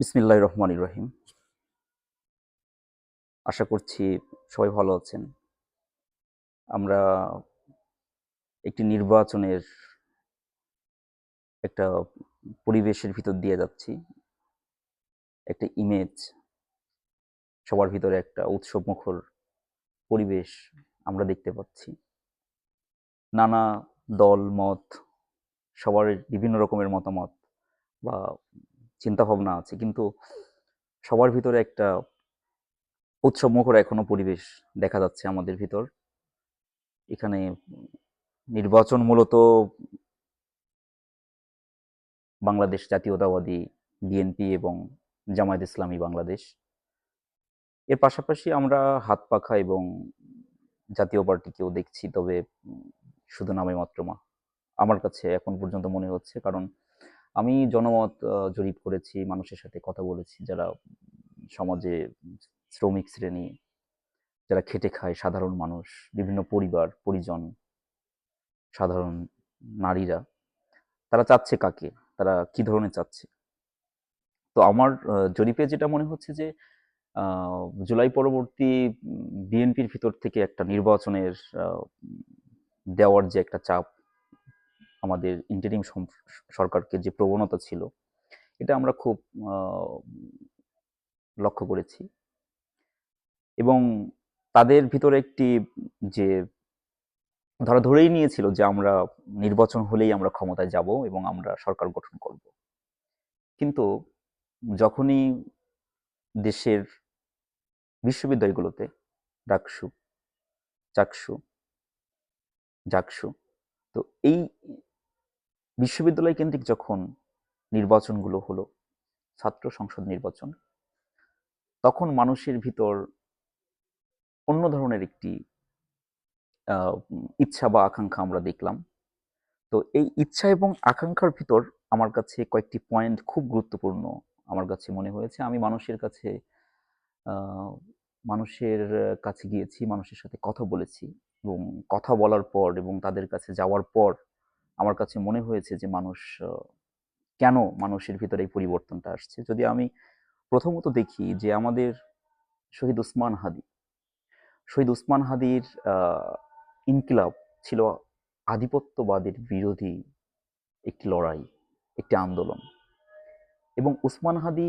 বিসমিল্লাহ রহমান রহিম। আশা করছি সবাই ভালো আছেন। আমরা একটি নির্বাচনের একটা পরিবেশের ভিতর দিয়ে যাচ্ছি। একটা ইমেজ সবার ভিতরে একটা উৎসবমুখর পরিবেশ আমরা দেখতে পাচ্ছি। নানা দল, মত সবার বিভিন্ন রকমের মতামত বা চিন্তাভাবনা আছে। কিন্তু সবার ভিতরে একটা উৎসবমুখর এখনও পরিবেশ দেখা যাচ্ছে আমাদের ভিতর। এখানে নির্বাচন মূলত বাংলাদেশ জাতীয়তাবাদী, বিএনপি এবং জামায়াত ইসলামী বাংলাদেশ। এর পাশাপাশি আমরা হাত পাখা এবং জাতীয় পার্টিকেও দেখছি, তবে শুধু নামে মাত্র মা আমার কাছে এখন পর্যন্ত মনে হচ্ছে, কারণ আমি জনমত জরিপ করেছি, মানুষের সাথে কথা বলেছি, যারা সমাজে শ্রমিক শ্রেণি, যারা খেটে খায়, সাধারণ মানুষ, বিভিন্ন পরিবার, পরিজন, সাধারণ নারীরা, তারা চাচ্ছে কাকে? তারা কি ধরনের চাচ্ছে? তো আমার জরিপে যেটা মনে হচ্ছে যে জুলাই পরবর্তী বিএনপির ভিতর থেকে একটা নির্বাচনের দেওয়ার যে একটা চাপ আমাদের ইন্টারিম সরকারকে যে প্রবণতা ছিল, এটা আমরা খুব লক্ষ্য করেছি। এবং তাদের ভিতরে একটি যে ধরা ধরেই নিয়েছিল যে আমরা নির্বাচন হলেই আমরা ক্ষমতায় যাব এবং আমরা সরকার গঠন করব। কিন্তু যখনই দেশের বিশ্ববিদ্যালয়গুলোতে ডাকসু, চাকসু, জাকসু, তো এই বিশ্ববিদ্যালয় কেন্দ্রিক যখন নির্বাচনগুলো হলো, ছাত্র সংসদ নির্বাচন, তখন মানুষের ভিতর অন্য ধরনের একটি ইচ্ছা বা আকাঙ্ক্ষা আমরা দেখলাম। তো এই ইচ্ছা এবং আকাঙ্ক্ষার ভিতর আমার কাছে কয়েকটি পয়েন্ট খুব গুরুত্বপূর্ণ আমার কাছে মনে হয়েছে। আমি মানুষের কাছে মানুষের কাছে গিয়েছি, মানুষের সাথে কথা বলেছি এবং কথা বলার পর এবং তাদের কাছে যাওয়ার পর আমার কাছে মনে হয়েছে যে মানুষ কেন মানুষের ভিতরে এই পরিবর্তনটা আসছে? যদি আমি প্রথমত দেখি যে আমাদের শহীদ উসমান হাদি, শহীদ উসমান হাদির ইনকিলাব ছিল আধিপত্যবাদের বিরোধী একটি লড়াই, একটি আন্দোলন। এবং উসমান হাদি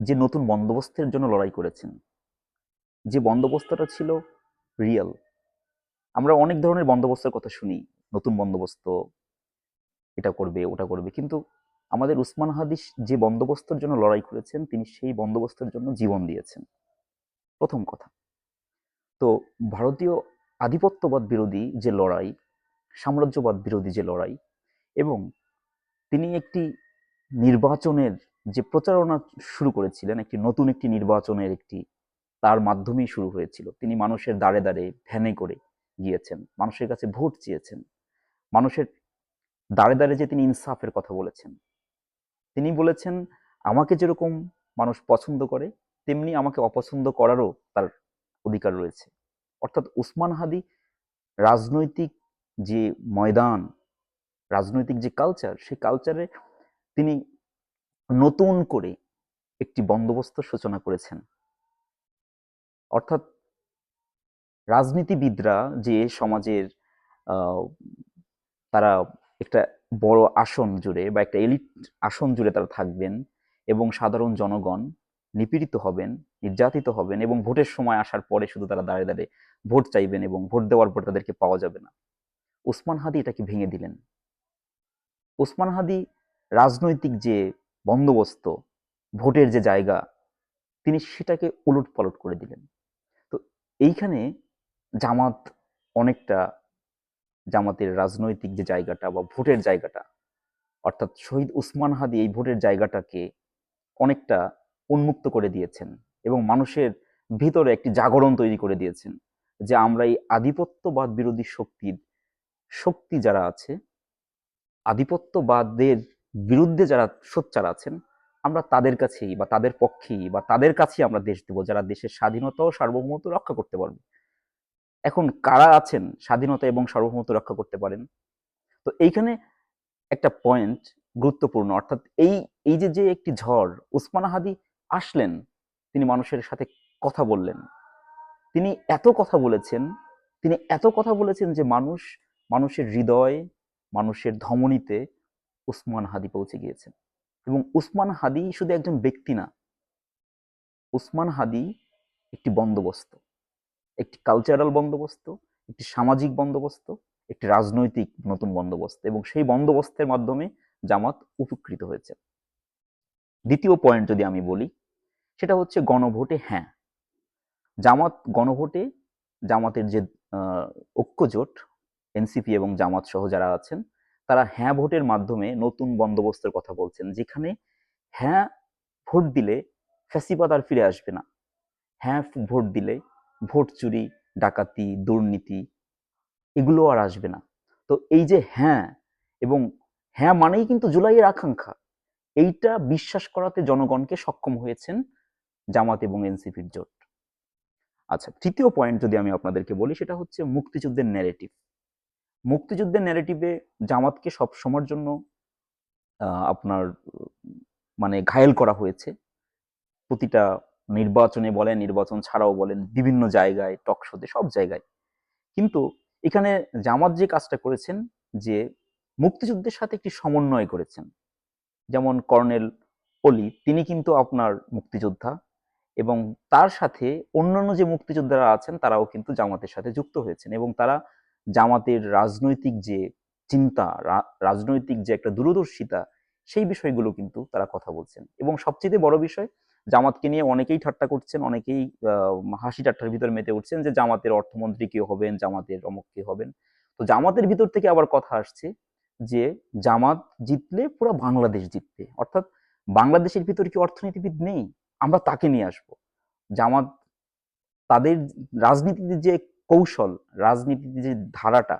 যে নতুন বন্দোবস্তের জন্য লড়াই করেছেন, যে বন্দোবস্তটা ছিল রিয়েল। আমরা অনেক ধরনের বন্দোবস্তের কথা শুনি। নতুন বন্দোবস্ত, এটা করবে, ওটা করবে। কিন্তু আমাদের উসমান হাদিস যে বন্দোবস্তের জন্য লড়াই করেছেন, তিনি সেই বন্দোবস্তের জন্য জীবন দিয়েছেন। প্রথম কথা। তো ভারতীয় আধিপত্যবাদ বিরোধী যে লড়াই, সাম্রাজ্যবাদ বিরোধী যে লড়াই, এবং তিনি একটি নির্বাচনের যে প্রচারণা শুরু করেছিলেন, একটি নতুন একটি নির্বাচনের একটি, তার মাধ্যমেই শুরু হয়েছিল। তিনি মানুষের দাঁড়ে দাঁড়ে ভ্যানে করে গিয়েছেন, মানুষের কাছে ভোট চেয়েছেন। মানুষের দাঁড়ে দাঁড়ে যে তিনি ইনসাফের কথা বলেছেন। তিনি বলেছেন, আমাকে যেরকম মানুষ পছন্দ করে, তেমনি আমাকে অপছন্দ করারও তার অধিকার রয়েছে। অর্থাৎ উসমান হাদি রাজনৈতিক যে ময়দান, রাজনৈতিক যে কালচার সেই কালচারে তিনি নতুন করে একটি বন্দোবস্ত সূচনা করেছেন। অর্থাৎ রাজনীতিবিদরা যে সমাজের তারা একটা বড় আসন জুড়ে বা একটা এলিট আসন জুড়ে তারা থাকবেন এবং সাধারণ জনগণ নিপীড়িত হবেন, নির্যাতিত হবেন এবং ভোটের সময় আসার পরে শুধু তারা দাঁড়িয়ে দাঁড়িয়ে ভোট চাইবেন এবং ভোট দেওয়ার পর তাদেরকে পাওয়া যাবে না। উসমান হাদি এটাকে ভেঙে দিলেন। উসমান হাদি রাজনৈতিক যে বন্দোবস্ত, ভোটের যে জায়গা, তিনি সেটাকে উলট পালট করে দিলেন। তো এইখানে জামাত অনেকটা জামাতের রাজনৈতিক যে জায়গাটা বা ভোটের জায়গাটা, অর্থাৎ শহীদ উসমান হাদি এই ভোটের জায়গাটাকে অনেকটা উন্মুক্ত করে দিয়েছেন এবং মানুষের ভিতরে একটি জাগরণ তৈরি করে দিয়েছেন যে আমরা এই আধিপত্যবাদ বিরোধী শক্তির শক্তি যারা আছে, আধিপত্যবাদের বিরুদ্ধে যারা সোচ্চার আছেন, আমরা তাদের কাছেই বা তাদের পক্ষেই বা তাদের কাছেই আমরা দেশ দেব, যারা দেশের স্বাধীনতা ও সার্বভৌমত্ব রক্ষা করতে পারবে। এখন কারা আছেন স্বাধীনতা এবং সার্বভৌমত্ব রক্ষা করতে পারেন? তো এইখানে একটা পয়েন্ট গুরুত্বপূর্ণ, অর্থাৎ এই এই যে যে একটি ঝড়, উসমান হাদি আসলেন, তিনি মানুষের সাথে কথা বললেন। তিনি এত কথা বলেছেন, তিনি এত কথা বলেছেন যে মানুষ, মানুষের হৃদয়, মানুষের ধমনীতে উসমান হাদি পৌঁছে গিয়েছেন। এবং উসমান হাদি শুধু একজন ব্যক্তি না, উসমান হাদি একটি বন্দোবস্ত। একটি কালচারাল বন্দোবস্ত, একটি সামাজিক বন্দোবস্ত, একটি রাজনৈতিক নতুন বন্দোবস্ত এবং সেই বন্দোবস্তের মাধ্যমে জামাত উপকৃত হয়েছে। দ্বিতীয় পয়েন্ট যদি আমি বলি, সেটা হচ্ছে গণভোটে হ্যাঁ। জামাত গণভোটে, জামাতের যে ঐক্যজোট এনসিপি এবং জামাত সহ যারা আছেন, তারা হ্যাঁ ভোটের মাধ্যমে নতুন বন্দোবস্তের কথা বলছেন, যেখানে হ্যাঁ ভোট দিলে ফ্যাসিবাদ আর ফিরে আসবে না। হ্যাঁ ভোট দিলে ভোট চুরি, ডাকাতি, দুর্নীতি, এগুলো আর আসবে না। তো এই যে হ্যাঁ এবং হ্যাঁ মানেই কিন্তু জুলাইয়ের আকাঙ্ক্ষা। এইটা বিশ্বাস করাতে জনগণকে সক্ষম হয়েছেন জামাত এবং এনসিপির জোট। আচ্ছা তৃতীয় পয়েন্ট যদি আমি আপনাদেরকে বলি সেটা হচ্ছে মুক্তিযুদ্ধের ন্যারেটিভ মুক্তিযুদ্ধের ন্যারেটিভে জামাতকে সব সময়ের জন্য আপনার মানে ঘায়েল করা হয়েছে। প্রতিটা নির্বাচনে বলেন, নির্বাচন ছাড়াও বলেন, বিভিন্ন জায়গায় টক শোতে সব জায়গায়। কিন্তু এখানে জামাত যে কাজটা করেছেন, যে মুক্তিযুদ্ধের সাথে একটি সমন্বয় করেছেন, যেমন কর্নেল অলি, তিনি কিন্তু আপনার মুক্তিযোদ্ধা এবং তার সাথে অন্যান্য যে মুক্তিযোদ্ধারা আছেন, তারাও কিন্তু জামাতের সাথে যুক্ত হয়েছেন এবং তারা জামাতের রাজনৈতিক যে চিন্তা রাজনৈতিক যে একটা দূরদর্শিতা, সেই বিষয়গুলো কিন্তু তারা কথা বলছেন। এবং সবচেয়ে বড় বিষয় জামাতকে নিয়ে অনেকেই ঠাট্টা করছেন, অনেকেই হাসি ঠাট্টার ভিতর মেতে উঠছেন যে জামাতের অর্থমন্ত্রী কে হবেন, জামাতের অমুক কে হবেন। তো জামাতের ভিতর থেকে আবার কথা আসছে যে জামাত জিতলে পুরো বাংলাদেশ জিতবে। অর্থাৎ বাংলাদেশের ভিতর কি অর্থনীতিবিদ নেই? আমরা তাকে নিয়ে আসব। জামাত তাদের রাজনীতিতে যে কৌশল, রাজনীতিতে যে ধারাটা,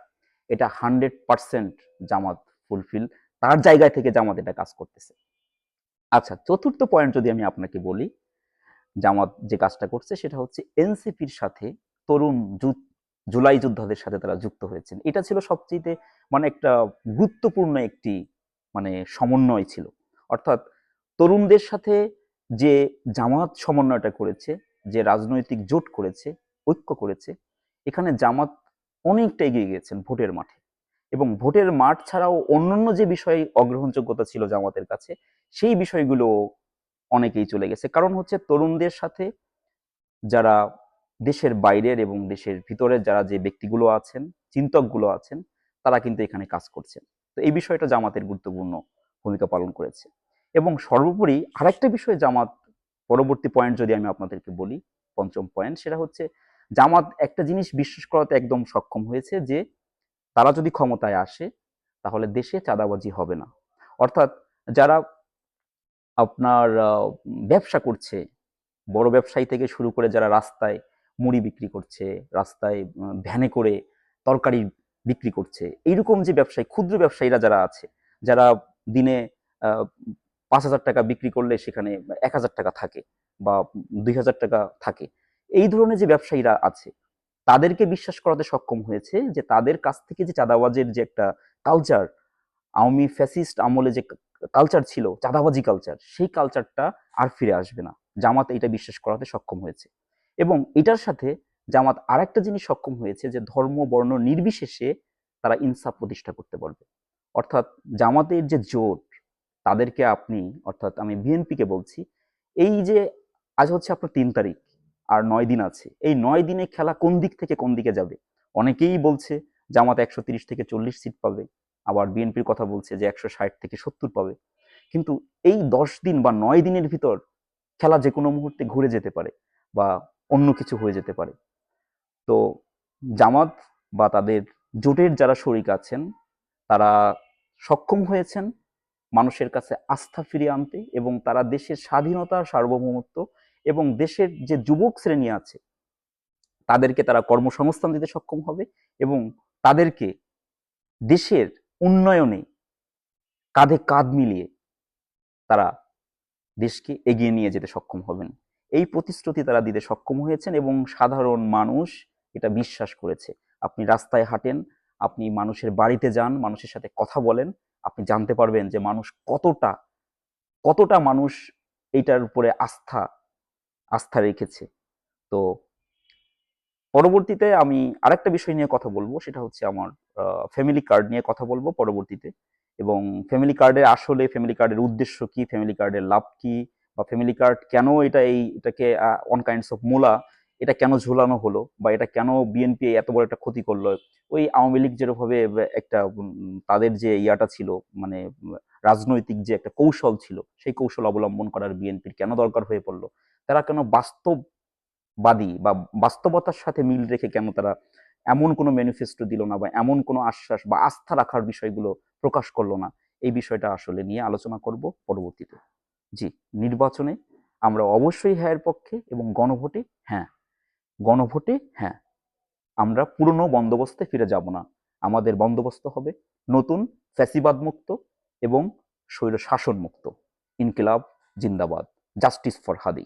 এটা হান্ড্রেড পার্সেন্ট জামাত ফুলফিল তার জায়গায় থেকে জামাত এটা কাজ করতেছে। আচ্ছা চতুর্থ পয়েন্ট যদি আমি আপনাকে বলি, জামাত যে কাজটা করছে সেটা হচ্ছে এনসিপির সাথে তরুণ জুলাই যোদ্ধাদের সাথে তারা যুক্ত হয়েছেন। এটা ছিল সবচেয়ে মানে একটা গুরুত্বপূর্ণ একটি মানে সমন্বয় ছিল। অর্থাৎ তরুণদের সাথে যে জামাত সমন্বয়টা করেছে, যে রাজনৈতিক জোট করেছে, ঐক্য করেছে, এখানে জামাত অনেকটা এগিয়ে গিয়েছেন ভোটের মাঠে। এবং ভোটের মাঠ ছাড়াও অন্যান্য যে বিষয়ে অগ্রহণযোগ্যতা ছিল জামাতের কাছে সেই বিষয়গুলো অনেকেই চলে গেছে। কারণ হচ্ছে তরুণদের সাথে যারা দেশের বাইরের এবং দেশের ভিতরের যারা যে ব্যক্তিগুলো আছেন, চিন্তকগুলো আছেন, তারা কিন্তু এখানে কাজ করছেন। তো এই বিষয়টা জামাতের গুরুত্বপূর্ণ ভূমিকা পালন করেছে। এবং সর্বোপরি আরেকটা বিষয় জামাত, পরবর্তী পয়েন্ট যদি আমি আপনাদেরকে বলি, পঞ্চম পয়েন্ট সেটা হচ্ছে জামাত একটা জিনিস বিশ্বাস করাতে একদম সক্ষম হয়েছে যে তারা যদি ক্ষমতায় আসে, তাহলে দেশে চাঁদাবাজি হবে না। অর্থাৎ যারা আপনার ব্যবসা করছে। বড় ব্যবসায়ী থেকে শুরু করে যারা রাস্তায় মুড়ি বিক্রি করছে, রাস্তায় ভ্যানে করে তরকারি বিক্রি করছে, এইরকম যে ব্যবসায়ী, ক্ষুদ্র ব্যবসায়ীরা যারা আছে, যারা দিনে পাঁচ হাজার টাকা বিক্রি করলে সেখানে এক হাজার টাকা থাকে বা দুই হাজার টাকা থাকে, এই ধরনের যে ব্যবসায়ীরা আছে, তাদেরকে বিশ্বাস করাতে সক্ষম হয়েছে যে তাদের কাছ থেকে যে চাঁদাবাজের যে একটা কালচার আওয়ামী ফ্যাসিস্ট আমলে যে কালচার ছিল, চাঁদাবাজি কালচার সেই কালচারটা আর ফিরে আসবে না। জামাত এটা বিশ্বাস করাতে সক্ষম হয়েছে। এবং এটার সাথে জামাত আরেকটা জিনিস সক্ষম হয়েছে যে, ধর্ম, বর্ণ নির্বিশেষে তারা ইনসাফ প্রতিষ্ঠা করতে পারবে। অর্থাৎ জামাতের যে জোট, তাদেরকে আপনি, অর্থাৎ আমি বিএনপিকে বলছি, এই যে আজ হচ্ছে আপনার তিন তারিখ, আর নয় দিন আছে, এই নয় দিনে খেলা কোন দিক থেকে কোন দিকে যাবে? অনেকেই বলছে জামাত একশো তিরিশ থেকে চল্লিশ সিট পাবে। আবার বিএনপির কথা বলছে যে একশো ষাট থেকে সত্তর পাবে। কিন্তু এই দশ দিন বা নয় দিনের ভিতর খেলা যে কোনো মুহূর্তে ঘুরে যেতে পারে বা অন্য কিছু হয়ে যেতে পারে। তো জামাত বা তাদের জোটের যারা শরিক আছেন, তারা সক্ষম হয়েছেন মানুষের কাছে আস্থা ফিরিয়ে আনতে এবং তারা দেশের স্বাধীনতা, সার্বভৌমত্ব এবং দেশের যে যুবক শ্রেণি আছে, তাদেরকে তারা কর্মসংস্থান দিতে সক্ষম হবে এবং তাদেরকে দেশের উন্নয়নে কাঁধে কাঁধ মিলিয়ে তারা দেশকে এগিয়ে নিয়ে যেতে সক্ষম হবেন। এই প্রতিশ্রুতি তারা দিতে সক্ষম হয়েছেন এবং সাধারণ মানুষ এটা বিশ্বাস করেছে। আপনি রাস্তায় হাঁটেন, আপনি মানুষের বাড়িতে যান, মানুষের সাথে কথা বলেন, আপনি জানতে পারবেন যে মানুষ কতটা কতটা মানুষ এইটার উপরে আস্থা আস্থা রেখেছে। তো পরবর্তীতে আমি আরেকটা বিষয় নিয়ে কথা বলব, সেটা হচ্ছে আমার ফ্যামিলি কার্ড নিয়ে কথা বলব পরবর্তীতে। এবং ফ্যামিলি কার্ডের আসলে ফ্যামিলি কার্ডের উদ্দেশ্য কি ফ্যামিলি কার্ডের লাভ কি, বা ফ্যামিলি কার্ড কেন এটা এই, এটাকে অন কাইন্ডস অফ মূলা, এটা কেন ঝুলানো হলো, বা এটা কেন বিএনপি এত বড় একটা ক্ষতি করল, ওই আওয়ামী লীগ যেভাবে একটা তাদের যে ইয়াটা ছিল মানে রাজনৈতিক যে একটা কৌশল ছিল, সেই কৌশল অবলম্বন করার বিএনপির কেন দরকার হয়ে পড়ল, তারা কেন বাস্তববাদী বা বাস্তবতার সাথে মিল রেখে কেন তারা এমন কোনো ম্যানিফেস্টো দিল না বা এমন কোনো আশ্বাস বা আস্থা রাখার বিষয়গুলো প্রকাশ করল না। এই বিষয়টা আসলে নিয়ে আলোচনা করব পরবর্তীতে। জি, নির্বাচনে আমরা অবশ্যই হ্যাঁ পক্ষে এবং গণভোটে হ্যাঁ। গণভোটে হ্যাঁ। আমরা পুরনো বন্দোবস্তে ফিরে যাব না। আমাদের বন্দোবস্ত হবে নতুন ফ্যাসিবাদ মুক্ত এবং স্বৈর শাসন মুক্ত ইনকিলাব, জিন্দাবাদ, জাস্টিস ফর হাদি।